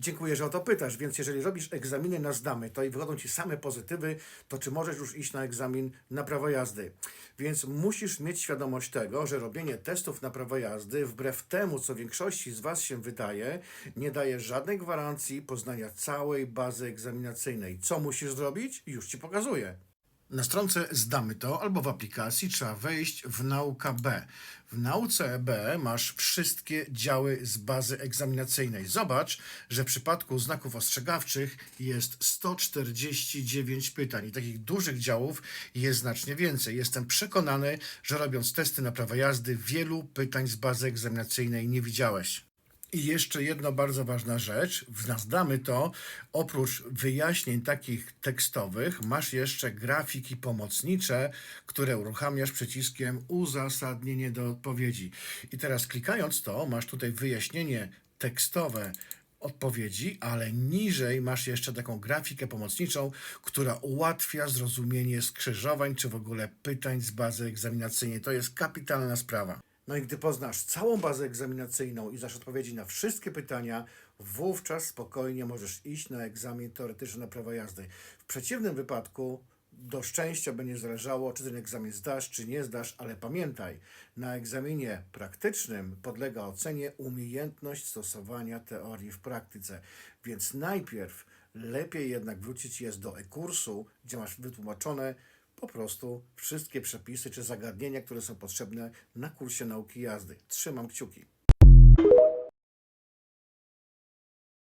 Dziękuję, że o to pytasz, więc jeżeli robisz egzaminy na zdamy, to i wychodzą ci same pozytywy, to czy możesz już iść na egzamin na prawo jazdy? Więc musisz mieć świadomość tego, że robienie testów na prawo jazdy, wbrew temu, co większości z Was się wydaje, nie daje żadnej gwarancji poznania całej bazy egzaminacyjnej. Co musisz zrobić? Już Ci pokazuję. Na stronce Zdamy to albo w aplikacji trzeba wejść w nauka B. W nauce B masz wszystkie działy z bazy egzaminacyjnej. Zobacz, że w przypadku znaków ostrzegawczych jest 149 pytań i takich dużych działów jest znacznie więcej. Jestem przekonany, że robiąc testy na prawo jazdy, wielu pytań z bazy egzaminacyjnej nie widziałeś. I jeszcze jedna bardzo ważna rzecz, damy to, oprócz wyjaśnień takich tekstowych, masz jeszcze grafiki pomocnicze, które uruchamiasz przyciskiem uzasadnienie do odpowiedzi. I teraz klikając to, masz tutaj wyjaśnienie tekstowe odpowiedzi, ale niżej masz jeszcze taką grafikę pomocniczą, która ułatwia zrozumienie skrzyżowań czy w ogóle pytań z bazy egzaminacyjnej. To jest kapitalna sprawa. No i gdy poznasz całą bazę egzaminacyjną i znasz odpowiedzi na wszystkie pytania, wówczas spokojnie możesz iść na egzamin teoretyczny na prawo jazdy. W przeciwnym wypadku do szczęścia będzie zależało, czy ten egzamin zdasz, czy nie zdasz, ale pamiętaj, na egzaminie praktycznym podlega ocenie umiejętność stosowania teorii w praktyce. Więc najpierw lepiej jednak wrócić jest do e-kursu, gdzie masz wytłumaczone po prostu wszystkie przepisy czy zagadnienia, które są potrzebne na kursie nauki jazdy. Trzymam kciuki.